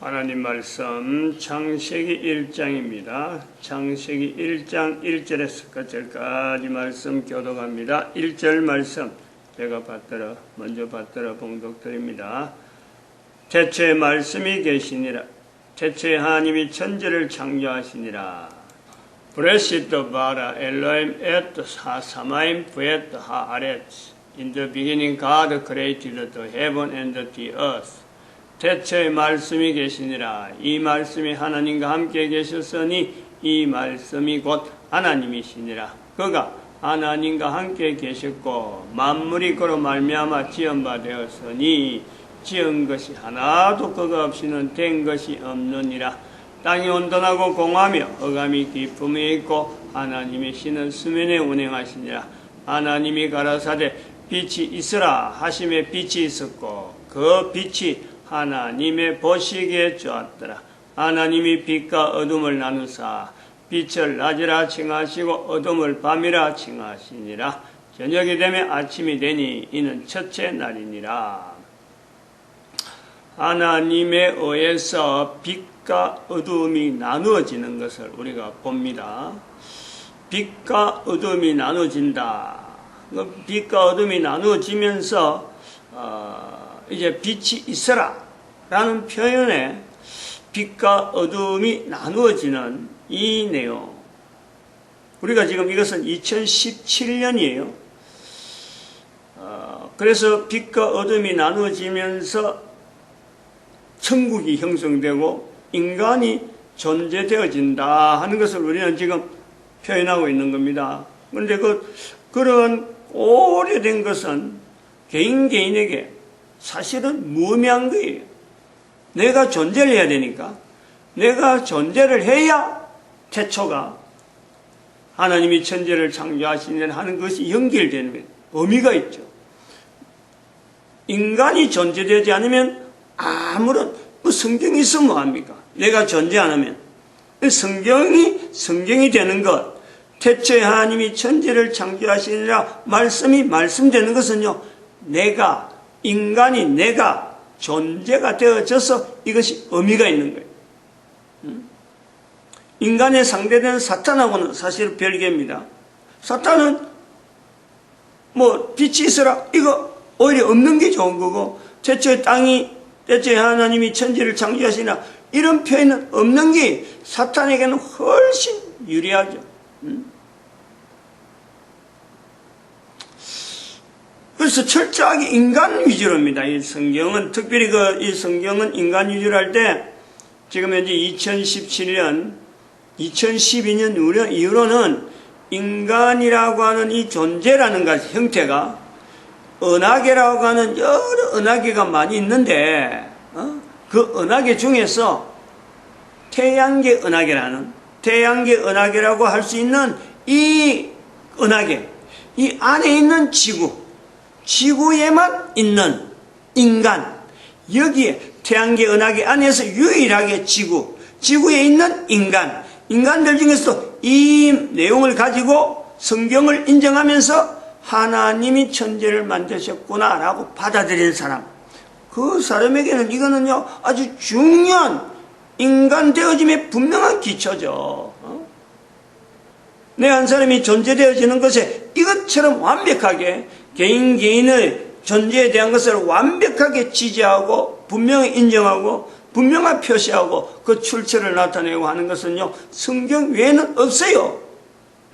하나님 말씀 창세기 1장입니다. 창세기 1장 1절에서 끝절까지 말씀 교독합니다. 1절 말씀 제가 받들어 먼저 받들어 봉독드립니다. 대체 말씀이 계시니라. 대체 하나님이 천지를 창조하시니라. 브레시트 바라 엘로임 에트 사사마임 부에트 하아렛 In the beginning God created the heaven and the earth. 대체의 말씀이 계시니라. 이 말씀이 하나님과 함께 계셨으니 이 말씀이 곧 하나님이시니라. 그가 하나님과 함께 계셨고 만물이 그로 말미암아 지은 바 되었으니 지은 것이 하나도 그가 없이는 된 것이 없느니라. 땅이 온전하고 공하며 어감이 기쁨이 있고 하나님의 신은 수면에 운행하시니라. 하나님이 가라사대 빛이 있으라 하심에 빛이 있었고 그 빛이 하나님의 보시기에 좋았더라. 하나님이 빛과 어둠을 나누사 빛을 낮이라 칭하시고 어둠을 밤이라 칭하시니라. 저녁이 되면 아침이 되니 이는 첫째 날이니라. 하나님에 의해서 빛과 어둠이 나누어지는 것을 우리가 봅니다. 빛과 어둠이 나누어진다. 그 빛과 어둠이 나누어지면서 어, 이제 빛이 있어라 라는 표현에 빛과 어둠이 나누어지는 이 내용. 우리가 지금 이것은 2017년이에요. 어, 그래서 빛과 어둠이 나누어지면서 천국이 형성되고 인간이 존재되어진다 하는 것을 우리는 지금 표현하고 있는 겁니다. 그런데 그, 그런 오래된 것은 개인 개인에게 사실은 무의미한 거예요. 내가 존재를 해야 되니까 내가 존재를 해야 태초가 하나님이 천재를 창조하시는 하는 것이 연결되는 의미가 있죠. 인간이 존재되지 않으면 아무런 뭐 성경이 있으면 뭐합니까? 내가 존재 안 하면 성경이 성경이 되는 것 태초에 하나님이 천지를 창조하시니라 말씀이 말씀되는 것은요 내가 인간이 내가 존재가 되어져서 이것이 의미가 있는 거예요. 인간의 상대되는 사탄하고는 사실 별개입니다. 사탄은 뭐 빛이 있어라 이거 오히려 없는 게 좋은 거고 태초에 땅이 태초에 하나님이 천지를 창조하시나 이런 표현은 없는 게 사탄에게는 훨씬 유리하죠. 그래서 철저하게 인간 위주로입니다. 이 성경은 특별히 그 이 성경은 인간 위주로 할 때 지금 현재 2017년, 2012년 이후로는 인간이라고 하는 이 존재라는 것 형태가 은하계라고 하는 여러 은하계가 많이 있는데 어? 그 은하계 중에서 태양계 은하계라는 태양계 은하계라고 할 수 있는 이 은하계 이 안에 있는 지구 지구에만 있는 인간, 여기에 태양계 은하계 안에서 유일하게 지구, 지구에 있는 인간, 인간들 중에서도 이 내용을 가지고 성경을 인정하면서 하나님이 천재를 만드셨구나 라고 받아들이는 사람. 그 사람에게는 이거는요, 아주 중요한 인간 되어짐의 분명한 기초죠. 어? 내한 사람이 존재되어지는 것에 이것처럼 완벽하게 개인 개인의 존재에 대한 것을 완벽하게 지지하고 분명히 인정하고 분명하게 표시하고 그 출처를 나타내고 하는 것은요 성경 외에는 없어요.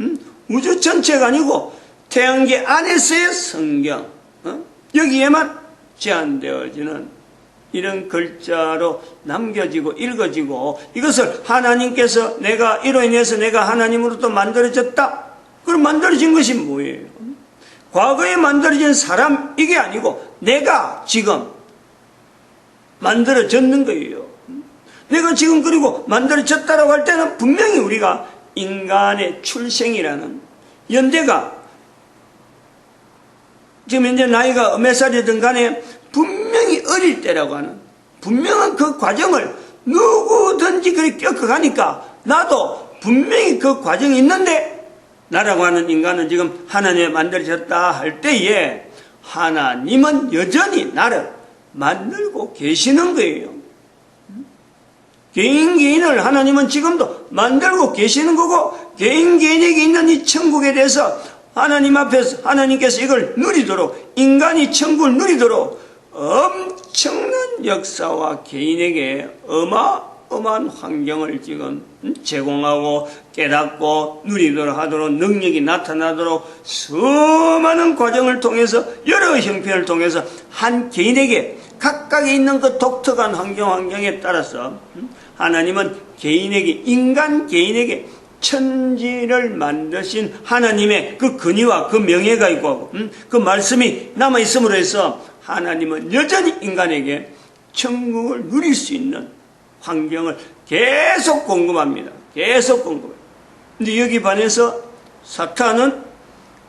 음? 우주 전체가 아니고 태양계 안에서의 성경 어? 여기에만 제한되어지는 이런 글자로 남겨지고 읽어지고 이것을 하나님께서 내가 이로 인해서 내가 하나님으로부터 만들어졌다. 그럼 만들어진 것이 뭐예요? 과거에 만들어진 사람 이게 아니고 내가 지금 만들어졌는 거예요. 내가 지금 그리고 만들어졌다라고 할 때는 분명히 우리가 인간의 출생이라는 연대가 지금 현재 나이가 몇 살이든 간에 분명히 어릴 때라고 하는 분명한 그 과정을 누구든지 그렇게 겪어가니까 나도 분명히 그 과정이 있는데 나라고 하는 인간은 지금 하나님이 만들어졌다 할 때에 하나님은 여전히 나를 만들고 계시는 거예요. 개인 개인을 하나님은 지금도 만들고 계시는 거고 개인 개인에게 있는 이 천국에 대해서 하나님 앞에서 하나님께서 이걸 누리도록 인간이 천국을 누리도록 엄청난 역사와 개인에게 어마 어마한 환경을 지금 제공하고 깨닫고 누리도록 하도록 능력이 나타나도록 수많은 과정을 통해서 여러 형편을 통해서 한 개인에게 각각에 있는 그 독특한 환경 환경에 따라서 하나님은 개인에게 인간 개인에게 천지를 만드신 하나님의 그 근위와 그 명예가 있고 음, 그 말씀이 남아 있음으로 해서 하나님은 여전히 인간에게 천국을 누릴 수 있는 환경을 계속 공급합니다. 계속 공급해요. 근데 여기 반해서 사탄은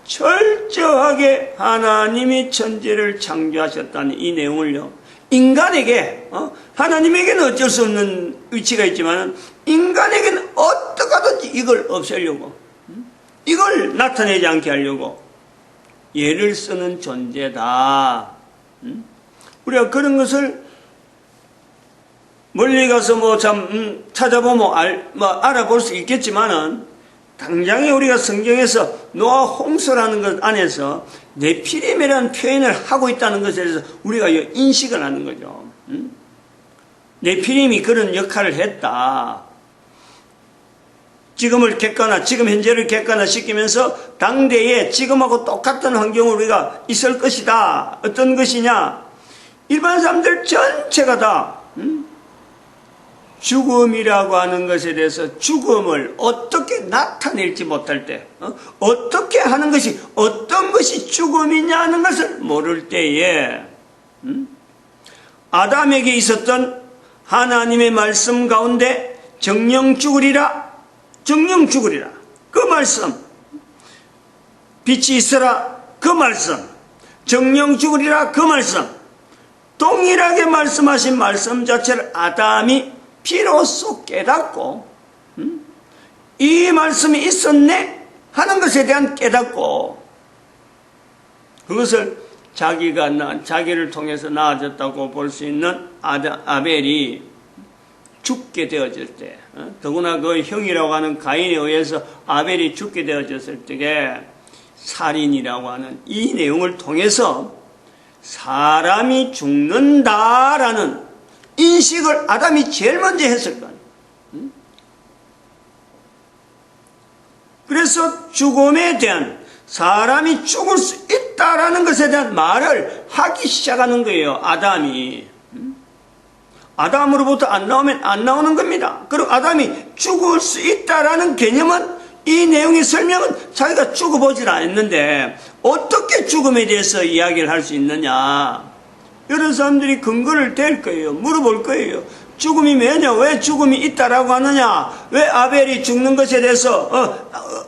철저하게 하나님이 천지를 창조하셨다는 이 내용을요. 인간에게 어? 하나님에게는 어쩔 수 없는 위치가 있지만 인간에게는 어떻게 하든지 이걸 없애려고 음? 이걸 나타내지 않게 하려고 예를 쓰는 존재다. 음? 우리가 그런 것을 멀리 가서 뭐참 음, 찾아보면 알, 뭐 알아볼 수 있겠지만은 당장에 우리가 성경에서 노아 홍수라는 것 안에서 네피림이라는 표현을 하고 있다는 것에 대해서 우리가 인식을 하는 거죠. 음? 네피림이 그런 역할을 했다. 지금을 객관화, 지금 현재를 객관화시키면서 당대에 지금하고 똑같은 환경을 우리가 있을 것이다. 어떤 것이냐? 일반 사람들 전체가 다 음? 죽음이라고 하는 것에 대해서 죽음을 어떻게 나타낼지 못할 때, 어? 떻게 하는 것이 어떤 것이 죽음이냐 하는 것을 모를 때에 음? 아담에게 있었던 하나님의 말씀 가운데 정령 죽으리라 정령 죽으리라. 그 말씀. 빛이 있어라. 그 말씀. 정령 죽으리라. 그 말씀. 동일하게 말씀하신 말씀 자체를 아담이 비로소 깨닫고, 음? 이 말씀이 있었네? 하는 것에 대한 깨닫고, 그것을 자기가 나, 자기를 통해서 나아졌다고 볼 수 있는 아다, 아벨이 죽게 되어질 때, 어? 더구나 그 형이라고 하는 가인에 의해서 아벨이 죽게 되어졌을 때에 살인이라고 하는 이 내용을 통해서 사람이 죽는다라는 인식을 아담이 제일 먼저 했을 거예요. 그래서 죽음에 대한 사람이 죽을 수 있다라는 것에 대한 말을 하기 시작하는 거예요. 아담이. 아담으로부터 안 나오면 안 나오는 겁니다. 그리고 아담이 죽을 수 있다라는 개념은 이 내용의 설명은 자기가 죽어보질 않았는데 어떻게 죽음에 대해서 이야기를 할 수 있느냐. 여러 사람들이 근거를 댈 거예요. 물어볼 거예요. 죽음이 뭐냐? 왜 죽음이 있다라고 하느냐? 왜 아벨이 죽는 것에 대해서 어, 어,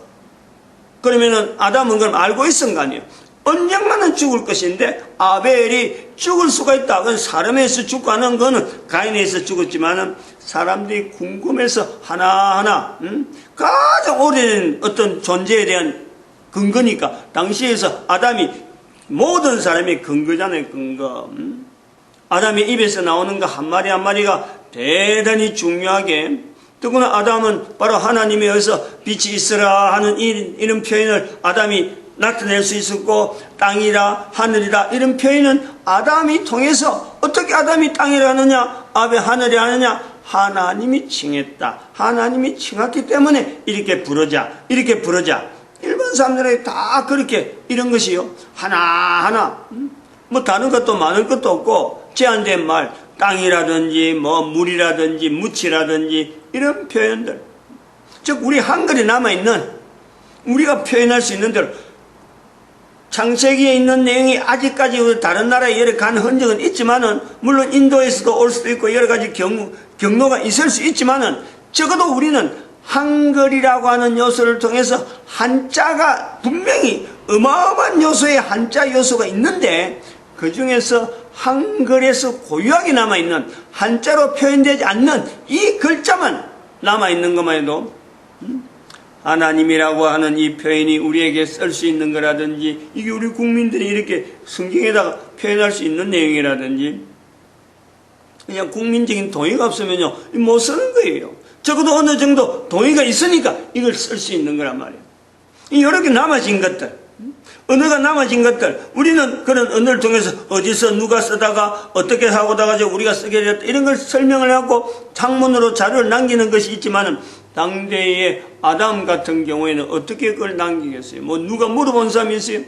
그러면은 아담은 그럼 알고 있은 거 아니에요? 언젠가는 죽을 것인데 아벨이 죽을 수가 있다. 그건 사람에서 죽고 하는 거는 가인에서 죽었지만은 사람들이 궁금해서 하나하나 음? 가장 오래된 어떤 존재에 대한 근거니까 당시에서 아담이 모든 사람의 근거잖아요. 근거. 음? 아담의 입에서 나오는 거 한 마리 한 마리가 대단히 중요하게 더구나 아담은 바로 하나님에 의해서 빛이 있으라 하는 이런 표현을 아담이 나타낼 수 있었고 땅이라 하늘이라 이런 표현은 아담이 통해서 어떻게 아담이 땅이라 하느냐 아베 하늘이 하느냐 하나님이 칭했다 하나님이 칭했기 때문에 이렇게 부르자 이렇게 부르자 일반 사람들이 다 그렇게 이런 것이요 하나하나 음? 뭐 다른 것도 많은 것도 없고 제한된 말 땅이라든지 뭐 물이라든지 무치라든지 이런 표현들 즉 우리 한글에 남아있는 우리가 표현할 수 있는 대로 창세기에 있는 내용이 아직까지 다른 나라에 여러 간 흔적은 있지만은 물론 인도에서도 올 수도 있고 여러 가지 경, 경로가 있을 수 있지만은 적어도 우리는 한글이라고 하는 요소를 통해서 한자가 분명히 어마어마한 요소의 한자 요소가 있는데 그 중에서 한글에서 고유하게 남아있는 한자로 표현되지 않는 이 글자만 남아있는 것만 해도 음? 하나님이라고 하는 이 표현이 우리에게 쓸 수 있는 거라든지 이게 우리 국민들이 이렇게 성경에다가 표현할 수 있는 내용이라든지 그냥 국민적인 동의가 없으면요 못 쓰는 거예요. 적어도 어느 정도 동의가 있으니까 이걸 쓸 수 있는 거란 말이에요. 이 여러 개 남아진 것들, 언어가 남아진 것들, 우리는 그런 언어를 통해서 어디서 누가 쓰다가 어떻게 하고다가 우리가 쓰게 됐다 이런 걸 설명을 하고 창문으로 자료를 남기는 것이 있지만은 당대의 아담 같은 경우에는 어떻게 그걸 남기겠어요? 뭐 누가 물어본 사람이 있어요?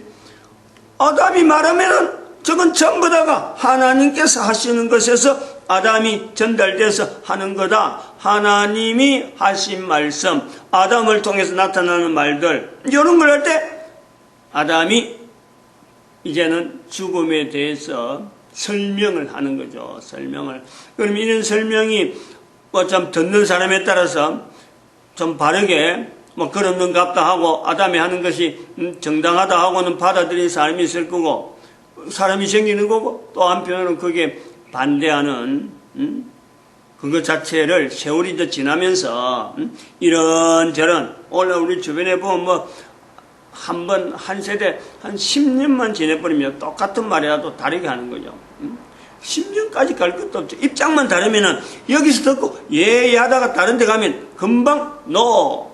아담이 말하면은 저건 전부 다가 하나님께서 하시는 것에서 아담이 전달돼서 하는 거다. 하나님이 하신 말씀, 아담을 통해서 나타나는 말들, 이런 걸 할 때 아담이 이제는 죽음에 대해서 설명을 하는 거죠. 설명을. 그럼 이런 설명이 뭐좀 듣는 사람에 따라서 좀 바르게 뭐 그런 것 같다 하고 아담이 하는 것이 음, 정당하다 하고는 받아들인 사람이 있을 거고 사람이 생기는 거고 또 한편으로는 그게 반대하는 음, 그것 자체를 세월이 더 지나면서 음, 이런저런 오늘 우리 주변에 보면 뭐 한 번 한 세대 한 10년만 지내버리면 똑같은 말이라도 다르게 하는 거죠. 음? 10년까지 갈 것도 없죠. 입장만 다르면은 여기서 듣고 예, 예 하다가 다른 데 가면 금방 노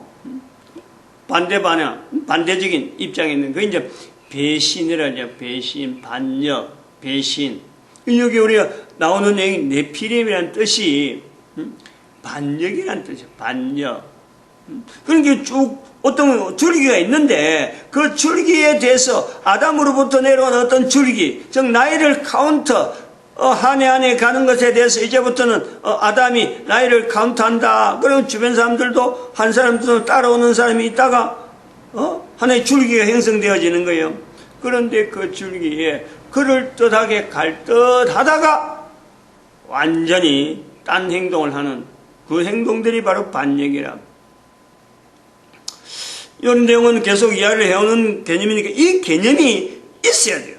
반대 반응, 반대적인 입장에 있는 그 이제 배신이라죠. 배신, 반역, 배신. 여기 우리가 나오는 내용이 네피림이라는 뜻이 음? 반역이라는 뜻이에요. 반역. 음? 그러니까 쭉 어떤 줄기가 있는데 그 줄기에 대해서 아담으로부터 내려온 어떤 줄기, 즉 나이를 카운터 어, 한 해 한 해 가는 것에 대해서 이제부터는 어, 아담이 나이를 카운트한다. 그러면 주변 사람들도 한 사람도 따라오는 사람이 있다가 어? 하나의 줄기가 형성되어지는 거예요. 그런데 그 줄기에 그럴듯하게 갈 듯 하다가 완전히 딴 행동을 하는 그 행동들이 바로 반역이라. 이런 내용은 계속 이야기를 해오는 개념이니까 이 개념이 있어야 돼요.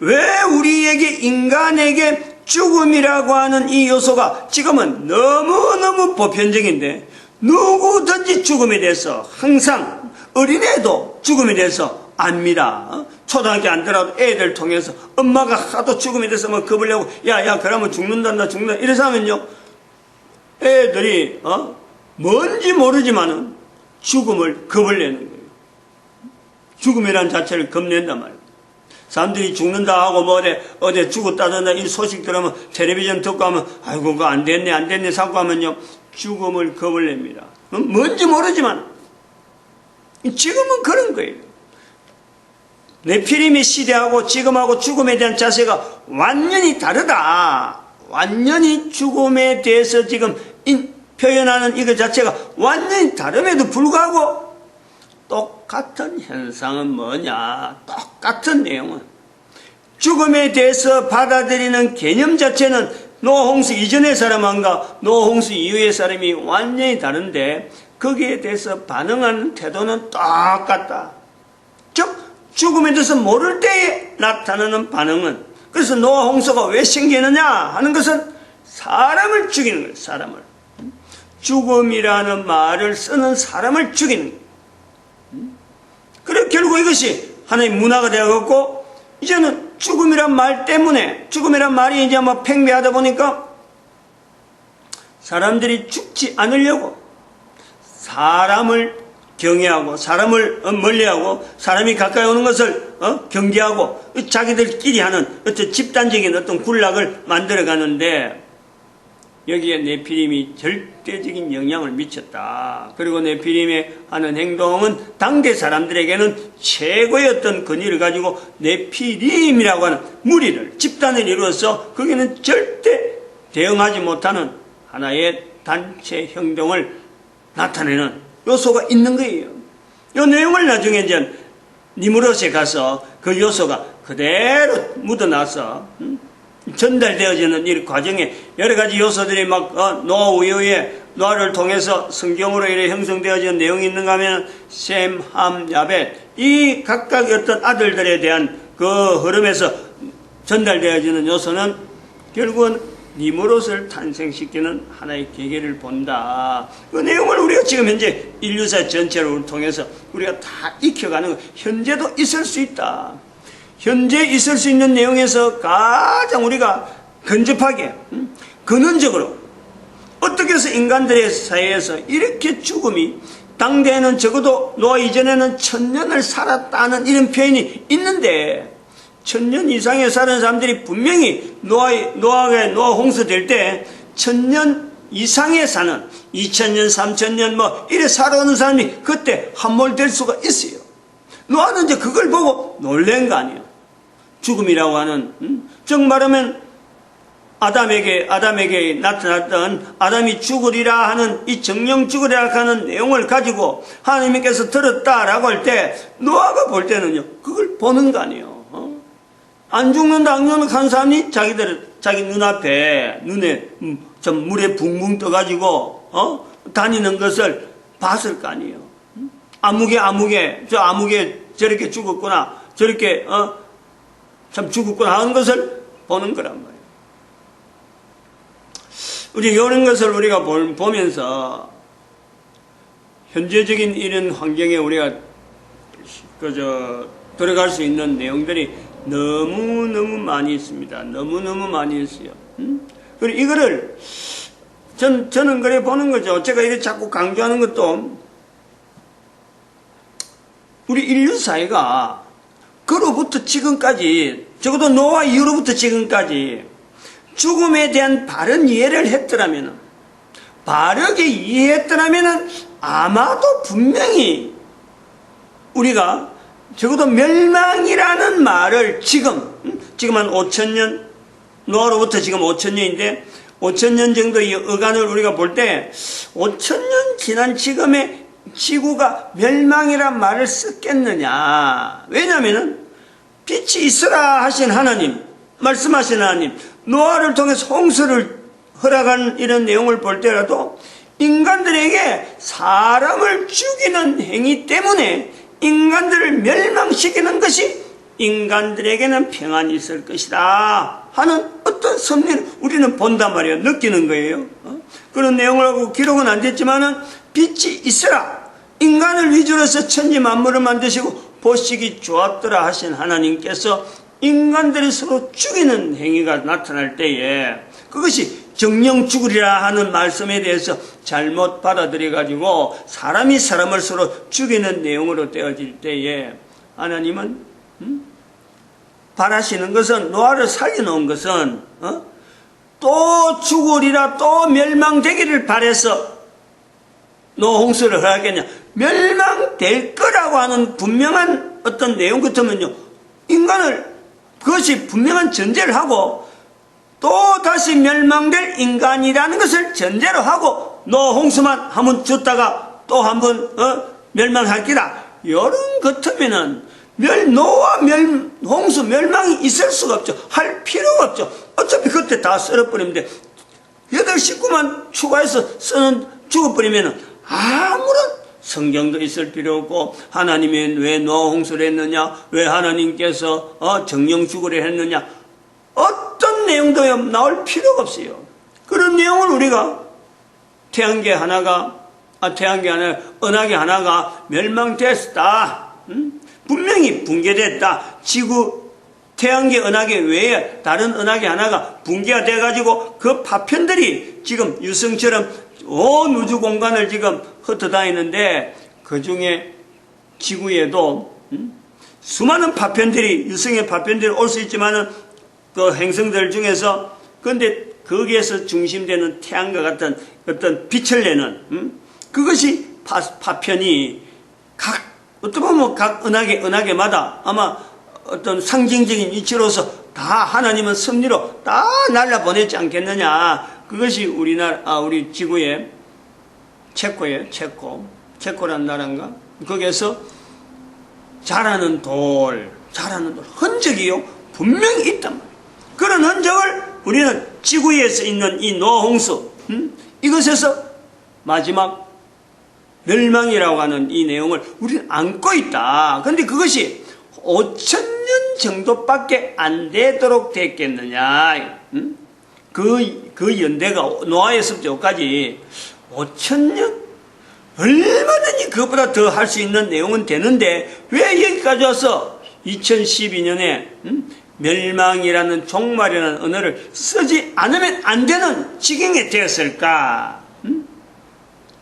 왜 우리에게 인간에게 죽음이라고 하는 이 요소가 지금은 너무너무 보편적인데 누구든지 죽음에 대해서 항상 어린애도 죽음에 대해서 압니다. 초등학교 안 들어도 애들 통해서 엄마가 하도 죽음에 대해서 뭐 겁을 내고 야야 그러면 죽는다 나 죽는다 이래서 하면요 애들이 어 뭔지 모르지만은 죽음을 겁을 내는 거예요. 죽음이라는 자체를 겁낸단 말이에요. 사람들이 죽는다 하고 뭐 어디, 어디 죽었다던가 이 소식 들으면 텔레비전 듣고 하면 아이고 그거 안 됐네 안 됐네 사고 하면요 죽음을 겁을 냅니다. 뭔지 모르지만 지금은 그런 거예요. 네피림의 시대하고 지금하고 죽음에 대한 자세가 완전히 다르다. 완전히 죽음에 대해서 지금 인- 표현하는 이것 자체가 완전히 다름에도 불구하고 똑같은 현상은 뭐냐? 똑같은 내용은 죽음에 대해서 받아들이는 개념 자체는 노홍수 이전의 사람과 노홍수 이후의 사람이 완전히 다른데 거기에 대해서 반응하는 태도는 똑같다. 즉 죽음에 대해서 모를 때에 나타나는 반응은 그래서 노홍수가 왜 생기느냐 하는 것은 사람을 죽이는 거예요. 사람을. 죽음이라는 말을 쓰는 사람을 죽이는. 그래 결국 이것이 하나의 문화가 되어갖고 이제는 죽음이란 말 때문에 죽음이란 말이 이제 뭐 팽배하다 보니까 사람들이 죽지 않으려고 사람을 경외하고 사람을 어, 멀리하고 사람이 가까이 오는 것을 어? 경계하고 자기들끼리 하는 어떤 집단적인 어떤 군락을 만들어 가는데 여기에 네피림이 절대적인 영향을 미쳤다. 그리고 네피림의 하는 행동은 당대 사람들에게는 최고의 어떤 권위를 가지고 네피림이라고 하는 무리를, 집단을 이루어서 거기는 절대 대응하지 못하는 하나의 단체 행동을 나타내는 요소가 있는 거예요. 이 내용을 나중에 이제 니무롯에 가서 그 요소가 그대로 묻어나서 음? 전달되어지는 이 과정에 여러 가지 요소들이 막 어, 노아 이후에 노아를 통해서 성경으로 이래 형성되어진 내용이 있는가 하면 셈, 함, 야벳 이 각각 어떤 아들들에 대한 그 흐름에서 전달되어지는 요소는 결국은 니무롯을 탄생시키는 하나의 계기를 본다. 그 내용을 우리가 지금 현재 인류사 전체를 통해서 우리가 다 익혀가는 거 현재도 있을 수 있다. 현재 있을 수 있는 내용에서 가장 우리가 근접하게 음, 근원적으로 어떻게 해서 인간들의 사이에서 이렇게 죽음이 당대에는 적어도 노아 이전에는 천년을 살았다는 이런 표현이 있는데 천년 이상에 사는 사람들이 분명히 노아, 노아가 노아 홍수 될 때 천년 이상에 사는 2000년, 3000년 뭐 이래 살아오는 사람이 그때 함몰될 수가 있어요. 노아는 이제 그걸 보고 놀란 거 아니에요. 죽음이라고 하는 음? 즉 말하면 아담에게 아담에게 나타났던 아담이 죽으리라 하는 이 정령 죽으리라 하는 내용을 가지고 하나님께서 들었다라고 할 때 노아가 볼 때는요 그걸 보는 거 아니에요. 어? 안 죽는다 안 죽는다 한 사람이 자기들 자기 눈앞에 눈에 음, 좀 물에 붕붕 떠가지고 어? 다니는 것을 봤을 거 아니에요. 음? 아무개 아무개 저 아무개 저렇게 죽었구나 저렇게 어? 참 죽었구나 하는 것을 보는 거란 말이에요. 우리 이런 것을 우리가 볼- 보면서 현재적인 이런 환경에 우리가 그저 들어갈 수 있는 내용들이 너무 너무 많이 있습니다. 너무 너무 많이 있어요. 음? 그리고 이거를 전 저는 그래 보는 거죠. 제가 이렇게 자꾸 강조하는 것도 우리 인류 사회가 그로부터 지금까지 적어도 노아 이후로부터 지금까지 죽음에 대한 바른 이해를 했더라면 바르게 이해했더라면 아마도 분명히 우리가 적어도 멸망이라는 말을 지금 음? 지금 한 5천 년 노아로부터 지금 5천 년인데 5천 년 정도의 어간을 우리가 볼 때 5천 년 지난 지금의 지구가 멸망이란 말을 썼겠느냐 왜냐하면은 빛이 있으라 하신 하나님 말씀하신 하나님 노아를 통해서 홍수를 허락한 이런 내용을 볼 때라도 인간들에게 사람을 죽이는 행위 때문에 인간들을 멸망시키는 것이 인간들에게는 평안이 있을 것이다 하는 어떤 섭리를 우리는 본단 말이에요 느끼는 거예요 어? 그런 내용을 하고 기록은 안 됐지만은 빛이 있으라 인간을 위주로 해서 천지 만물을 만드시고 보시기 좋았더라 하신 하나님께서 인간들이 서로 죽이는 행위가 나타날 때에 그것이 정령 죽으리라 하는 말씀에 대해서 잘못 받아들여 가지고 사람이 사람을 서로 죽이는 내용으로 되어질 때에 하나님은 음? 바라시는 것은 노아를 살려놓은 것은 어? 또 죽으리라 또 멸망되기를 바래서 노홍수를 허락했냐 멸망될 거라고 하는 분명한 어떤 내용 같으면요 인간을 그것이 분명한 전제를 하고 또 다시 멸망될 인간이라는 것을 전제로 하고 노홍수만 한 번 줬다가 또 한번 어? 멸망할 기다 이런 같으면은 멸 노와 멸 홍수 멸망이 있을 수가 없죠. 할 필요가 없죠. 어차피 그때 다 썰어버리면 여덟 식구만 추가해서 쓰는 죽어버리면은 아무런 성경도 있을 필요 없고 하나님이 왜 노아 홍수를 했느냐 왜 하나님께서 어, 정령 죽으려 했느냐 어떤 내용도 나올 필요가 없어요 그런 내용을 우리가 태양계 하나가 아 태양계 하나 은하계 하나가 멸망됐다 음? 분명히 붕괴됐다 지구 태양계 은하계 외에 다른 은하계 하나가 붕괴가 돼가지고 그 파편들이 지금 유성처럼 온 우주 공간을 지금 흩어다니는데 그 중에 지구에도 음? 수많은 파편들이 유성의 파편들이 올 수 있지만은 그 행성들 중에서 근데 거기에서 중심되는 태양과 같은 어떤 빛을 내는 음? 그것이 파, 파편이 각 어떻게 보면 각 은하계 은하계마다 아마 어떤 상징적인 이치로서 다 하나님은 섭리로 다 날라 보냈지 않겠느냐. 그것이 우리나라 아 우리 지구의 체코에 체코 체코란 나라인가? 거기에서 자라는 돌 자라는 돌 흔적이요. 분명히 있단 말이에요 그런 흔적을 우리는 지구에서 있는 이 노홍수 음? 이것에서 마지막 멸망이라고 하는 이 내용을 우리는 안고 있다 그런데 그것이 5천 년 정도밖에 안 되도록 됐겠느냐 음? 그, 그 연대가 노아에서부터까지 5천 년? 얼마든지 그것보다 더 할 수 있는 내용은 되는데 왜 여기까지 와서 2012년에 음? 멸망이라는 종말이라는 언어를 쓰지 않으면 안 되는 지경에 되었을까? 음?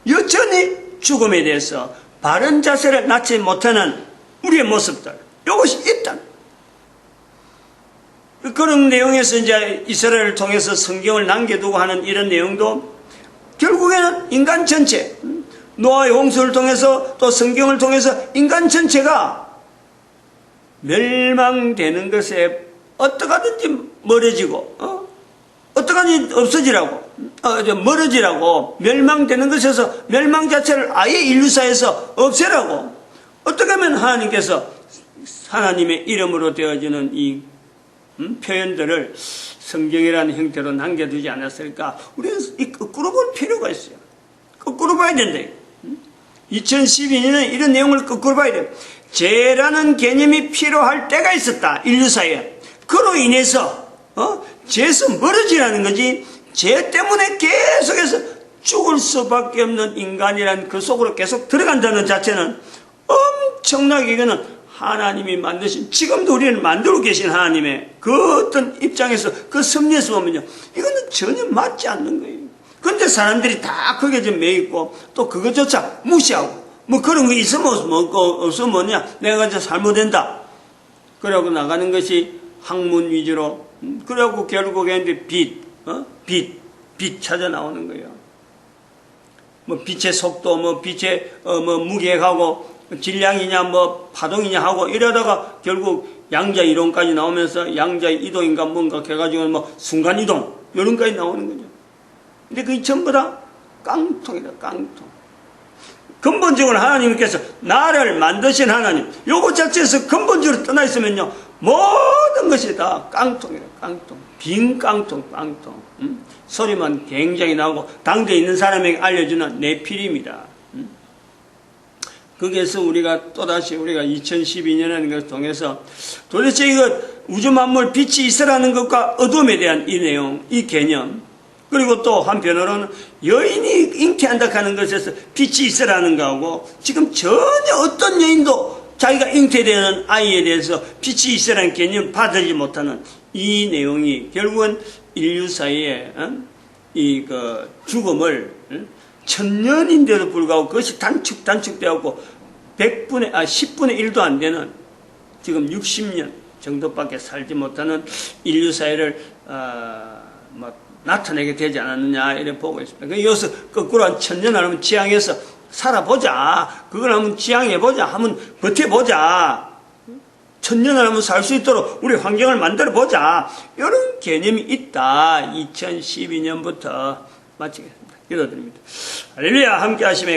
여전히 죽음에 대해서 바른 자세를 낳지 못하는 우리의 모습들 이것이 있다. 그런 내용에서 이제 이스라엘을 통해서 성경을 남겨두고 하는 이런 내용도 결국에는 인간 전체, 음, 노아의 홍수를 통해서 또 성경을 통해서 인간 전체가 멸망되는 것에 어떡하든지 멀어지고, 어? 어떡하든지 없어지라고, 어, 멀어지라고, 멸망되는 것에서 멸망 자체를 아예 인류사에서 없애라고, 어떻게 하면 하나님께서 하나님의 이름으로 되어지는 이 음, 표현들을 성경이라는 형태로 남겨두지 않았을까? 우리는 이 거꾸로 볼 필요가 있어요. 거꾸로 봐야 된다. 2012년에 이런 내용을 거꾸로 봐야 돼요. 죄라는 개념이 필요할 때가 있었다. 인류사에. 그로 인해서 어? 죄에서 멀어지라는 거지 죄 때문에 계속해서 죽을 수밖에 없는 인간이란 그 속으로 계속 들어간다는 자체는 엄청나게 이거는 하나님이 만드신 지금도 우리를 만들고 계신 하나님의 그 어떤 입장에서 그 섭리에서 보면요. 이거는 전혀 맞지 않는 거예요. 근데 사람들이 다 거기에 좀 매있고 또 그것조차 무시하고 뭐 그런 거 있으면 뭐 없으면 뭐냐? 내가 이제 잘못된다. 그러고 나가는 것이 학문 위주로 음, 그러고 결국에 이제 빛, 어? 빛, 빛 찾아 나오는 거예요. 뭐 빛의 속도, 뭐 빛의 어, 뭐 무게하고 질량이냐, 뭐 파동이냐 하고 이러다가 결국 양자 이론까지 나오면서 양자 이동인가 뭔가 해가지고 뭐 순간 이동 이런까지 나오는 거죠. 근데 그게 전부 다 깡통이다, 깡통. 근본적으로 하나님께서 나를 만드신 하나님, 요거 자체에서 근본적으로 떠나 있으면요, 모든 것이 다 깡통이라, 깡통. 빈 깡통, 깡통. 음? 소리만 굉장히 나오고, 당대에 있는 사람에게 알려주는 내필입니다. 음? 거기에서 우리가 또다시 우리가 2012년이라는 것을 통해서 도대체 이거 우주 만물 빛이 있으라는 것과 어둠에 대한 이 내용, 이 개념, 그리고 또 한편으로는 여인이 잉태한다 하는 것에서 빛이 있으라는 거하고 지금 전혀 어떤 여인도 자기가 잉태되는 아이에 대해서 빛이 있으라는 개념을 받지 못하는 이 내용이 결국은 인류 사이에 어? 이그 죽음을 어? 천년인데도 불구하고 그것이 단축 단축되었고 100분의 아 10분의 1도 안 되는 지금 60년 정도밖에 살지 못하는 인류 사회를 어, 뭐 나타내게 되지 않았느냐 이렇게 보고 있습니다. 그 여기서 거꾸로 한 천년 하면 지향해서 살아보자. 그걸 한번 지향해보자. 한번 버텨보자. 천년을 하면 살수 있도록 우리 환경을 만들어보자. 이런 개념이 있다. 2012년부터 마치겠습니다. 기도드립니다. 할렐루야 함께 하시면